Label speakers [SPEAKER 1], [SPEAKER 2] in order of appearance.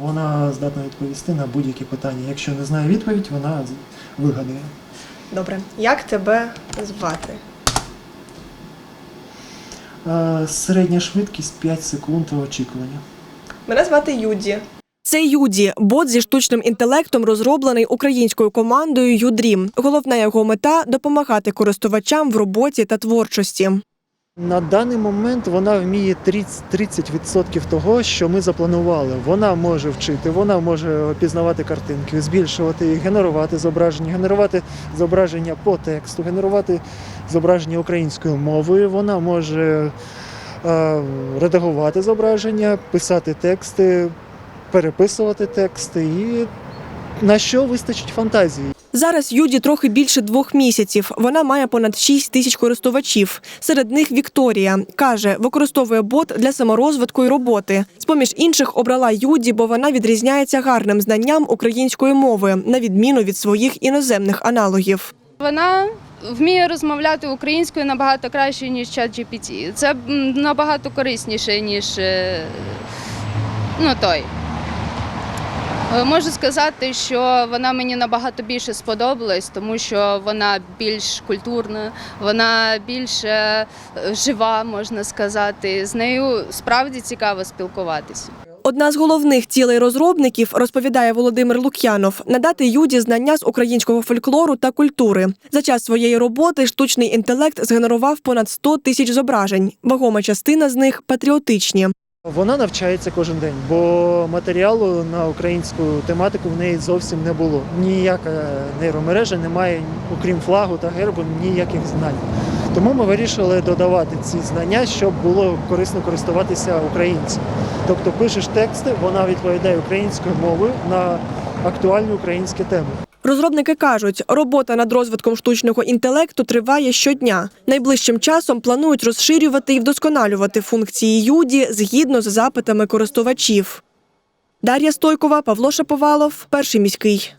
[SPEAKER 1] Вона здатна відповісти на будь-які питання. Якщо не знає відповідь, вона вигадує.
[SPEAKER 2] Добре, як тебе звати?
[SPEAKER 1] Е, Середня швидкість 5 секунд очікування.
[SPEAKER 2] Мене звати Юді.
[SPEAKER 3] Це Юді, бот зі штучним інтелектом, розроблений українською командою Юдрім. Головна його мета допомагати користувачам в роботі та творчості.
[SPEAKER 1] На даний момент вона вміє 30 30% того, що ми запланували. Вона може вчити, вона може пізнавати картинки, збільшувати їх, генерувати зображення, генерувати зображення по тексту, генерувати зображення українською мовою. Вона може е, редагувати зображення, писати тексти, переписувати тексти і на що вистачить фантазії.
[SPEAKER 3] Зараз Юді трохи більше двох місяців. Вона має понад 6 тисяч користувачів. Серед них Вікторія каже, використовує бот для саморозвитку і роботи. З поміж інших обрала Юді, бо вона відрізняється гарним знанням української мови, на відміну від своїх іноземних аналогів.
[SPEAKER 4] Вона вміє розмовляти українською набагато краще, ніж ChatGPT. Це набагато корисніше, ніж е, ну, той. Е, Можу сказати, що вона мені набагато більше сподобалась, тому що вона більш культурна, вона більш е, жива, можна сказати. З нею справді цікаво спілкуватися.
[SPEAKER 3] Одна з головних цілей розробників, розповідає Володимир Лук'янов, надати Юді знання з українського фольклору та культури. За час своєї роботи штучний інтелект згенерував понад 100 тисяч зображень. Вагома частина з них патріотичні.
[SPEAKER 1] Вона навчається кожен день, бо матеріалу на українську тематику в неї зовсім не було. Ніяка нейромережа не має, окрім флагу та гербу, ніяких знань. Тому ми вирішили додавати ці знання, щоб було корисно користуватися українцям. Тобто пишеш тексти, вона відповідає українською мовою на актуальні українські теми.
[SPEAKER 3] Розробники кажуть, робота над розвитком штучного інтелекту триває щодня. Найближчим часом планують розширювати і вдосконалювати функції Юді згідно з запитами користувачів. Дар'я Стойкова, Павло Шаповалов, перший міський.